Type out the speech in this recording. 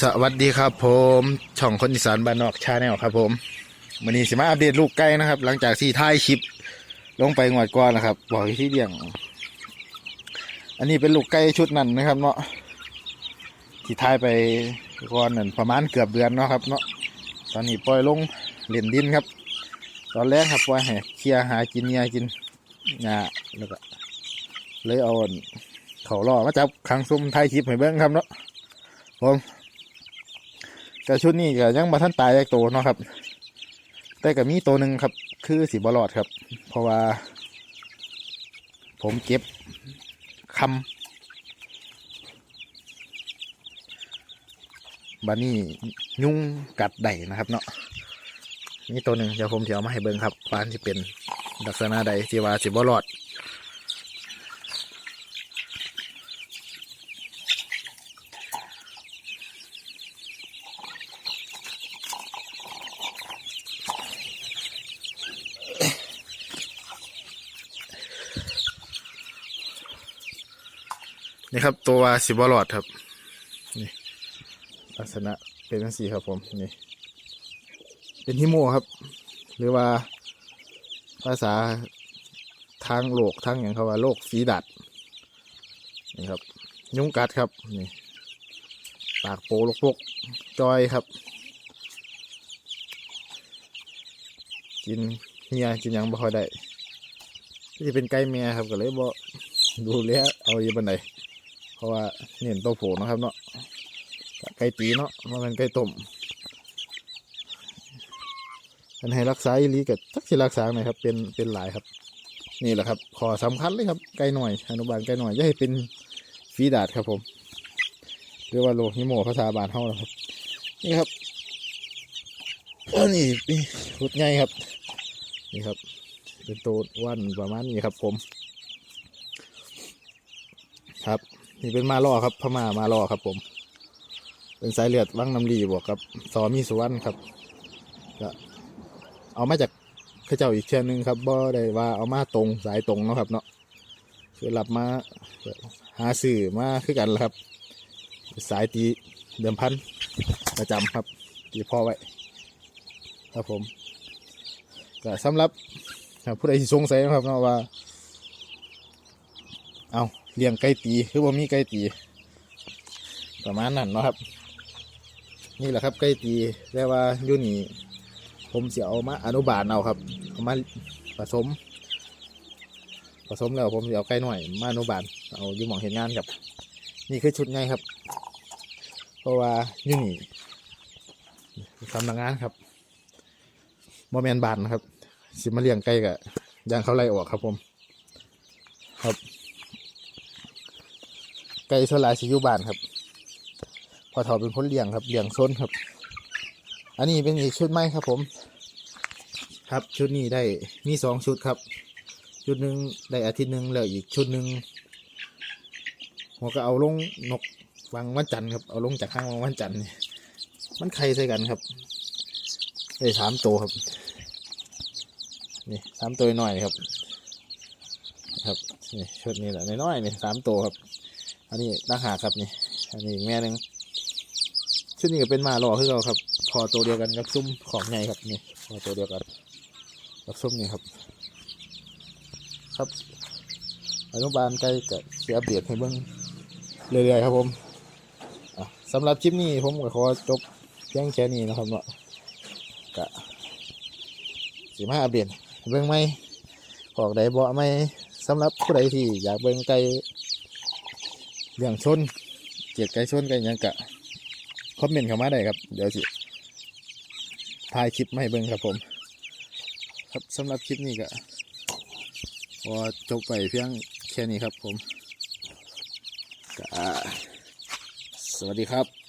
สวัสดีครับผมช่องคนอีสานบ้านนอกชาแนลครับผมวันนี้สิมาอัปเดตลูกไก่นะครับ หลังจากที่ท้ายคลิป ลงไปงวดก่อนนะครับ บอกที่เลี้ยง อันนี้เป็นลูกไก่ชุดนั้นนะครับ เนาะที่ท้ายไปก่อนนั่นประมาณเกือบเดือนเนาะครับ เนาะตอนนี้ปล่อยลงเล่นดินครับ ตอนแรกครับปล่อยให้เคลียร์หากินเนียกินหญ้าแล้วก็เลยเอาเขาล่อมาจับขังซุ้มท้ายคลิปให้เบิ้งครับเนาะผม ก็ชุดนี้ก็ยังมาท่านตายแยกตัวเนาะครับ แต่ก็มีตัวหนึ่งครับ คือสีบอลอดครับ เพราะว่า ผมเก็บคำบานี่ยุ่งกัดไดนะครับ เนาะนี่ตัวหนึ่งเดี๋ยวผมจะเอามาให้เบิ่งครับฟานที่เป็นลักษณะใดที่ว่าสีบอลอด นี่ครับ ตัววาสิบอลอดครับนี่ลักษณะเป็นทั้งสี่ครับผมนี่เป็นฮิโมครับ หรือว่าภาษาทางโลกทางอย่างเขาว่าโลกฝีดัดนี่ครับ ยุงกัดครับนี่ปากโปลกพกจอยครับ กินเฮียกินยังบ่ค่อยได้ที่เป็นไก่เมียครับก็เลยบ่ดูแลเอาอยู่บันได ราะว่าเน้นตัวโผนะครับเนาะไก่ตีเนาะมันเป็นไก่ต้มอันให้รักษาอีลีกับทักสิรักษาหน่อยครับ เป็นเป็นหลายครับ นี่แหละครับ ขอสำคัญเลยครับไก่หน่อยอนุบาลไก่หน่อยอย่าให้เป็นฟีดาดครับผมเรียกว่าโลฮิโมภาษาบาลเฮาครับ นี่ครับอันนี้นี่ชุดใหญ่ครับ นี่ครับ เป็นตัววันประมาณนี้ครับผม ครับ นี่เป็นมาล่อครับพม่ามาล่อครับ ผม เป็นสายเลือดวังน้ำรีบวกกับซอมีสุวรรณครับก็เอามาจากข้าเจ้าอีกเช่นนึงครับบ่ได้ว่าเอามาตรงสายตรงเนาะครับ เนาะคือรับมาหาสื่อมาคือกันแหละครับ สายตีเดิมพันประจำครับตีพ่อไว้ครับผมก็สำหรับผู้ใดที่สงสัยนะครับเนาะว่า เอา เลี้ยงไก่ตีคือว่ามีไก่ตี ประมาณนั้นเนาะครับ นี่แหละครับไก่ตีแต่ว่าอยู่นี่ผมเสียเอามาอนุบาลเอาครับเอามาผสม ผสมแล้วผมเสียเอาไก่หน่อยมาอนุบาลเอาอยู่หมองเห็นงานครับ นี่คือชุดไงครับ เพราะว่าอยู่นี่ทำงานครับโมเมนบานนะครับ สิมาเลี้ยงไก่กับยางเขาไล่ออกครับผม ครับ ไก่โซลาสิอยุบานครับพอถอเป็นคนเลี้ยงครับเลี้ยงโซนครับ อันนี้เป็นอีกชุดใหม่ครับผม ครับชุดนี้ได้มีสองชุดครับ ชุดหนึ่งได้อาทิตย์หนึ่งแล้วอีกชุดหนึ่งหัวก็เอาลงนกวางวันจันทร์ครับเอาลงจากข้างวางวันจันทร์มันไข่ใส่กันครับได้สามตัวครับนี่สามตัวหน่อยครับ ครับนี่ชุดนี้แหละน้อยๆนี่สามตัวครับ อันนี้ตั้งหากครับนี่ อันนี้อีกแม่หนึ่งชุดนี้ก็เป็นหมาหล่อคือเราครับ พอตัวเดียวกันกับซุ้มของไงครับนี่ พอตัวเดียวกันกับซุ้มนี่ครับ ครับอนุบาลใกล้กับเสียอัปเดให้เบิ่งเรื่อยๆครับผมสำหรับคลิปนี้ผมก็ขอจบเพียงแค่นี้นะครับเนาะกะสิมาอัปเดตเบิ่งไหมขอกใดเบ่ไหมสำหรับผู้ใดที่อยากเบิ่งไก่ เรื่องชนเกียดไก่ชนกันยังกะคอมเมนต์เข้ามาได้ครับ เดี๋ยวสิถ่ายคลิปมาให้เบิ่งครับผม ครับสำหรับคลิปนี้ก็พอจบไปเพียงแค่นี้ครับผมสวัสดีครับ